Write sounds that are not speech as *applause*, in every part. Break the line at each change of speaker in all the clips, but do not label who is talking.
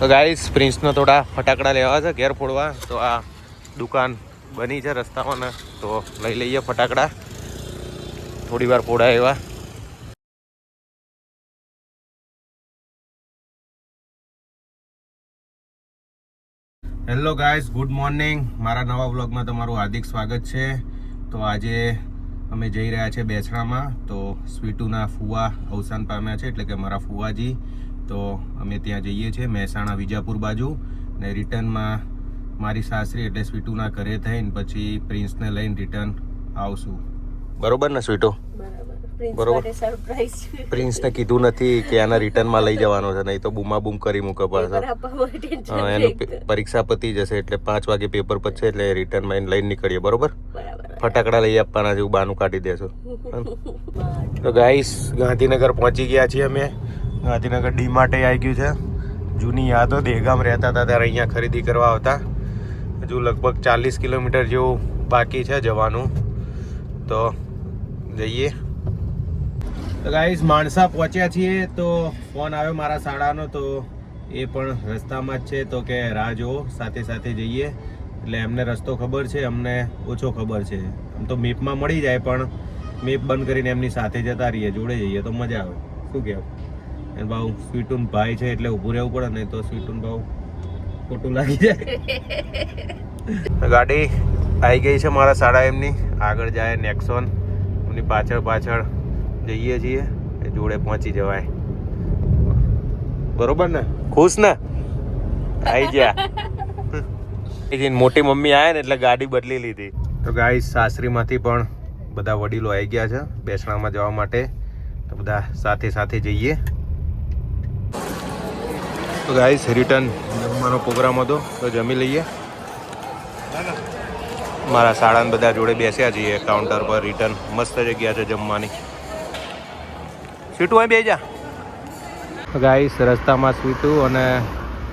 તો ગાઈસ પ્રિન્સનો થોડા ફટાકડા લેવા છે, ઘેર ફોડવા. તો આ દુકાન બની છે રસ્તામાં ને, તો લઈ લઈએ ફટાકડા. થોડી વાર ફોડાય એવા હેલો ગાઈસ ગુડ મોર્નિંગ મારા નવા વ્લોગમાં તમારું હાર્દિક સ્વાગત છે. તો આજે અમે જઈ રહ્યા છીએ બેસણામાં. તો સ્વીટુના ફુવા અવસાન પામ્યા છે, એટલે કે મારા ફુવાજી. તો અમે ત્યાં જઈએ છીએ મહેસાણા વિજાપુર બાજુ. ને રિટર્નમાં મારી સાસરી એટલે સ્વીટુના ઘરે થઈને પછી પ્રિન્સને લઈને રિટર્ન આવશું. બરોબર ને સ્વીટો?
બરાબર.
પ્રિન્સને કીધું નથી કે આના રિટર્નમાં લઈ જવાનો છે નહીં તો બૂમા બૂમ કરી મૂકે પાછો. એનું પરીક્ષા પતી જશે એટલે પાંચ વાગે પેપર પતશે એટલે રિટર્નમાં એને લઈને નીકળીએ બરોબર? ફટાકડા લઈ આપવાના છે એવું બાનું કાઢી દેશો. *laughs* તો ગાઈસ ગાંધીનગર પહોંચી ગયા છીએ અમે. ગાંધીનગર ડી માટે આવી ગયું છે. જૂની યાદો, દેગામ રહેતા હતા ત્યારે અહીંયા ખરીદી કરવા આવતા. હજુ લગભગ ચાલીસ કિલોમીટર જેવું બાકી છે જવાનું. તો જઈએ. તો ગાઈસ માણસા પહોંચ્યા છીએ તો ફોન આવ્યો મારા શાળાનો, તો એ પણ રસ્તામાં જ છે. તો કે રાહ જુઓ, સાથે સાથે જઈએ. એટલે એમને રસ્તો ખબર છે, અમને ઓછો ખબર છે. આમ તો મેપમાં મળી જાય, પણ મેપ બંધ કરીને એમની સાથે જતા રહીએ, જોડે જઈએ, તો મજા આવે. શું કહેવું? અને ભાવ સ્વીટુન ભાઈ છે એટલે ઊભું રહેવું પડે નહીં તો સ્વીટુન ભાવ ખોટું લાગી જાય. *laughs* ગાડી આવી ગઈ છે મારા સાડા એમની. આગળ જાય નેક્સોન એમની પાછળ પાછળ જઈએ છીએ. એ જોડે પહોંચી જવાય. બરોબર ને? ખુશ ને? આવી ગયા. એ મોટી મમ્મી આવે ને એટલે ગાડી બદલી લીધી. તો ગાય સાસરીમાંથી પણ બધા વડીલો આવી ગયા છે બેસણામાં જવા માટે. તો બધા સાથે સાથે જઈએ. તો ગાઈસ રિટર્ન જમવાનો પ્રોગ્રામ હતો, તો જમી લઈએ. મારા શાળાને બધા જોડે બેસ્યા છીએ કાઉન્ટર પર રિટર્ન મસ્ત જગ્યા છે જમવાની. સીટું અહીં બે જા. ગાઈસ રસ્તામાં સ્વીટું અને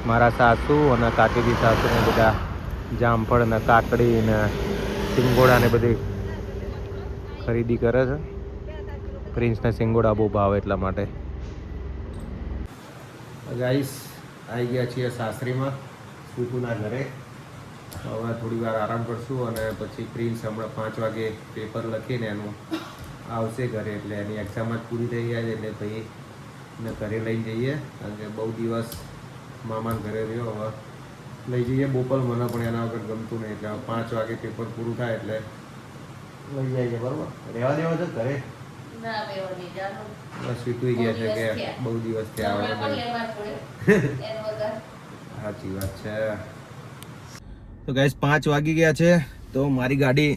મારા સાસુ અને કાકીજી સાસુને બધા જામફળ ને કાકડી ને સિંગોડા ને બધી ખરીદી કરે છે. પ્રિન્સને સિંગોડા બહુ ભાવે એટલા માટે. ગાઈસ આવી ગયા છીએ સાસરીમાં. સ્વીટુના ઘરે. હવે થોડી વાર આરામ કરશું અને પછી પ્રિન્સ હમણાં પાંચ વાગે પેપર લખીને એનું આવશે ઘરે. એટલે એની એક્ઝામ જ પૂરી થઈ જાય એટલે ભાઈ ને ઘરે લઈ જઈએ. કારણ કે બહુ દિવસ મામાના ઘરે રહ્યો. હવે લઈ જઈએ બોપલ. મને પણ એના વગર ગમતું નહીં. એટલે પાંચ વાગે પેપર પૂરું થાય એટલે લઈ જાય છે, બરાબર? રહેવા દેવા છે ઘરે? બસ વીતું ગયા છે કે
બહુ દિવસ થયા.
બહુ દિવસ થયા
હમણાં પણ
આવે
લેવા પડે. *laughs* એનો વગર
સાચી વાત છે. તો ગાઈસ પાંચ વાગી ગયા છે તો મારી ગાડી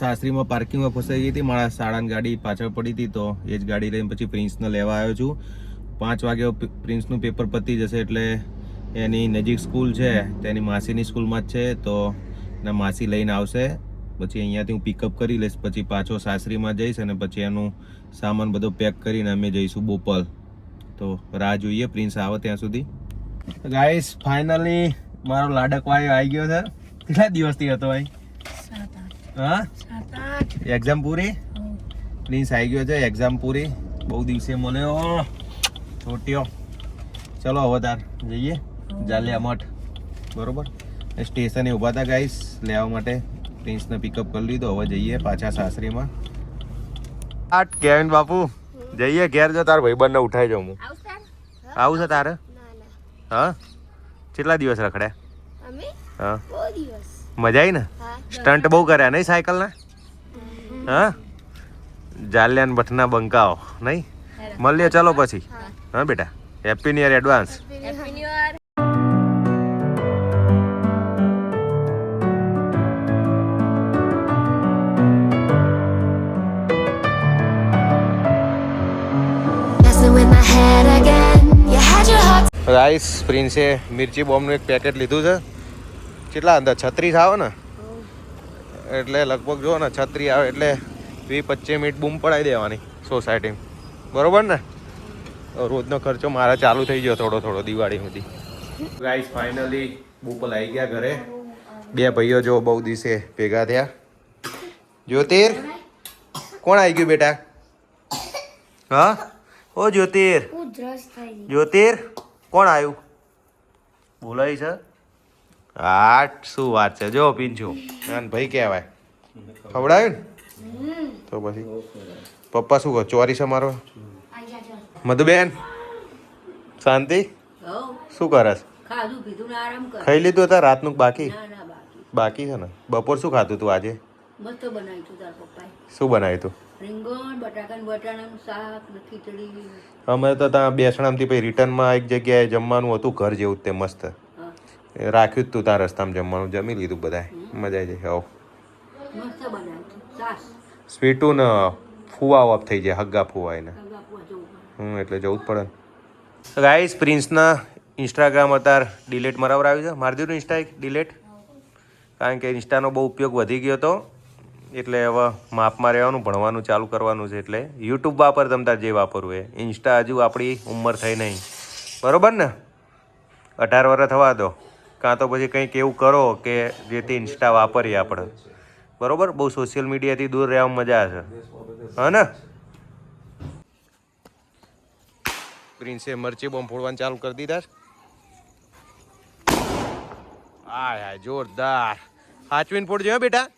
સાસરીમાં પાર્કિંગમાં ફસાઈ ગઈ હતી. મારા શાળાની ગાડી પાછળ પડી હતી તો એ જ ગાડી લઈને પછી પ્રિન્સને લેવા આવ્યો છું. પાંચ વાગે પ્રિન્સનું પેપર પતી જશે એટલે એની નજીક સ્કૂલ છે તેની માસીની સ્કૂલમાં જ છે તો એના માસી લઈને આવશે. પછી અહીંયાથી હું પિકઅપ કરી લઈશ પછી પાછો સાસરીમાં જઈશ અને પછી એનું સામાન બધો પેક કરીને અમે જઈશું બોપલ. તો રાહ જોઈએ પ્રિન્સ આવે ત્યાં સુધી. ગાઈસ ફાઇનલી મારો લાડકવાયો આવી ગયો છે. કેટલા દિવસથી હતો ભાઈ? હા? એક્ઝામ પૂરી? પ્રિન્સ આવી ગયો છે એક્ઝામ પૂરી. બહુ દિવસે મળ્યો. છોટ્યો ચલો હવે તાર જઈએ. જાલિયા મઠ. બરોબર? સ્ટેશને ઊભા હતા ગાઈસ લેવા માટે. પ્રિન્સને પિકઅપ કરી લીધો. હવે જઈએ પાછા સાસરીમાં. આટ કેવિન બાપુ જઈએ ઘેર જો તાર ભાઈબંધને ઉઠાઈ જાઉં હું. આવું છે તારે?
ના ના.
હા? કેટલા દિવસ રખડ્યા
અમે?
હા. મજા આવી ને? સ્ટન્ટ બહુ કર્યા નહીં સાયકલના? હા? જાલિયાન ભઠના બંકાઓ નહીં? મળીએ ચાલો પછી. હા. બેટા. હેપી ન્યુ યર એડવાન્સ રાઈસ પ્રિન્સે મિર્ચી બોમ્બનું એક પેકેટ લીધું છે. કેટલા અંદર? છત્રીસ આવે ને? એટલે લગભગ જુઓ ને છત્રી આવે એટલે વીસ પચીસ મિનિટ બૂમ પડાવી દેવાની સોસાયટી બરોબર ને? રોજનો ખર્ચો મારા ચાલુ થઈ ગયો થોડો થોડો દિવાળી સુધી. ગાઈસ ફાઇનલી બુપલ આવી ગયા ઘરે. બે ભાઈઓ જો બહુ દિવસે ભેગા થયા. જ્યોતિર કોણ આવી ગયું બેટા? હા? ઓ જ્યોતિર. જ્યોતિર? કોણ આવ્યું? બોલાય છે? આઠ શું વાત છે? જો પીંછું નાન ભાઈ કહેવાય. ખવડાવ્યું ને? તો પછી? પપ્પા શું કહો? ચોરી છે મારો? મધુબેન? શાંતિ? શું કરસ
ખાધું પીધું ને આરામ કર
ખાઈ લીધું હતા રાતનું બાકી?
ના ના બાકી.
બાકી છે ને? બપોર શું ખાધું તું આજે?
મસ્ત બનાવ્યું તું તાર પપ્પાએ.
શું બનાવ્યું તું?
રીંગણ બટાકા બટાણાનું શાક ને ખીચડી.
અમે તો ત્યાં બેસણામથી પછી રિટર્નમાં એક જગ્યાએ જમવાનું હતું ઘર જેવું જ તે મસ્ત. રાખ્યું જ તું ત્યાં રસ્તામાં જમવાનું જમી લીધું બધાએ. મજા આવી જાય હવ
મસ્ત બનાવ્યું
સ્વીટું ને ફુવા ઓફ થઈ જાય હગ્ગા ફુવા એને. હમ એટલે જવું જ પડે ને. ગાઈસ પ્રિન્સના ઇન્સ્ટાગ્રામ અત્યારે ડિલેટ મરાવરાવ્યું છે. મારી દીધું ઇન્સ્ટા ડિલેટ કારણ કે ઇન્સ્ટાનો બહુ ઉપયોગ વધી ગયો હતો એટલે હવે માપમાં રહેવાનું, ભણવાનું ચાલુ કરવાનું છે એટલે યુટ્યુબ વાપર તમ તાર જે વાપરવું એ ઇન્સ્ટા હજુ આપણી ઉંમર થઈ નહીં. બરાબર ને? અઢાર વર્ષ થવા દો. કાં તો પછી કંઈક એવું કરો કે જેથી ઇન્સ્ટા વાપરીએ આપણે. બરાબર? બહુ સોશિયલ મીડિયાથી દૂર રહેવામાં મજા છે. હા ને? પ્રિન્સે મરચી બોમ્બ ફોડવાનું ચાલુ કરી દીધા આ જોરદાર. હાચવીને ફોડજો બેટા.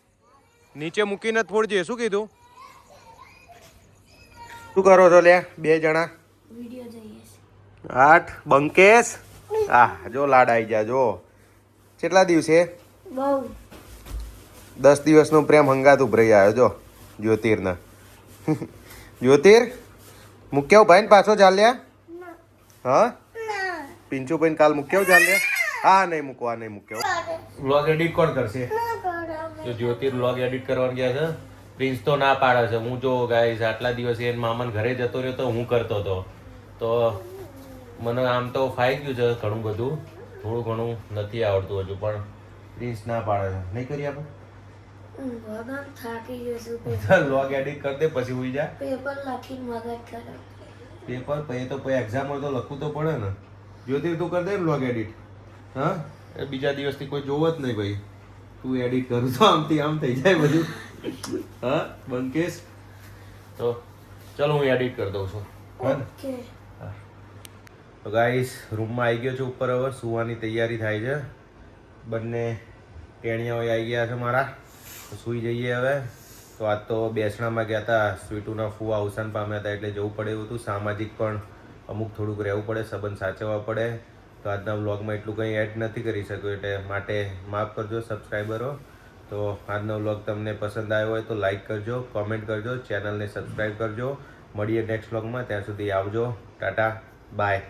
નીચે મૂકીને જ ફોડજે. શું કીધું? શું કરો છો લે બે જણા?
વીડિયો જોઈએ છે.
આઠ. બંકેશ? આ જો લાડ આવી જા જો. કેટલા દિવસે? દસ દિવસનો પ્રેમ હંગાત ઉભરાઈ આવ્યો જો જ્યોતિરના. જ્યોતિર મૂક્યો ભાઈ ને પાછો ચાલ્યા હા? પિંચુ ભાઈ કાલ મૂક્યો ચાલ્યા હા નહીં મૂકવા નહીં મૂક્યો વ્લોગ એડિટ કોણ કરશે? જો જ્યોતિર વ્લોગ એડિટ કરવાનું ગયા છે પ્રિન્સ તો ના પાડે છે. હું જો ગાઈસ આટલા દિવસે એને મામાને ઘરે જતો રહ્યો તો હું કરતો હતો. તો મને આમ તો ફાઈ ગયું છે ઘણું બધું. થોડું ઘણું નથી આવડતું હજુ પણ પ્રિન્સ ના પાડે છે. નહીં કરી આપણે? લોગ એડિટ *laughs* કરી દે પછી ઉઈ જા.
પેપર લખીને મગજ
પેપર પછી તો પછી એક્ઝામ હોય તો લખવું તો પડે ને. જ્યોતિ તું કરી દે ને લોગ એડિટ હા? એ બીજા દિવસથી કોઈ જોવો જ નહીં ભાઈ. તું એડિટ કરું તો આમથી આમ થઈ જાય બધું. હા બંકેશ? તો ચલો હું એડિટ કરી દઉં છું. હા તો ગાઈસ રૂમમાં આવી ગયો છું ઉપર હવે. સુવાની તૈયારી થાય છે. બંને ટેણિયાઓ આવી ગયા છે મારા. તો સૂઈ જઈએ હવે. તો આજ તો બેસણામાં ગયા હતા સ્વીટુના ફૂવા અવસાન પામ્યા હતા એટલે જવું પડે એવું હતું. સામાજિક પણ અમુક થોડુંક રહેવું પડે સંબંધ સાચવવા પડે. તો આજના વ્લોગમાં એટલું કંઈ એડ નથી કરી શક્યું એટલે માટે માફ કરજો સબસ્ક્રાઈબરો તો આજનો વ્લોગ તમને પસંદ આવ્યો હોય તો લાઈક કરજો કોમેન્ટ કરજો ચેનલને સબસ્ક્રાઈબ કરજો. મળીએ નેક્સ્ટ વ્લોગમાં, ત્યાં સુધી આવજો. ટાટા બાય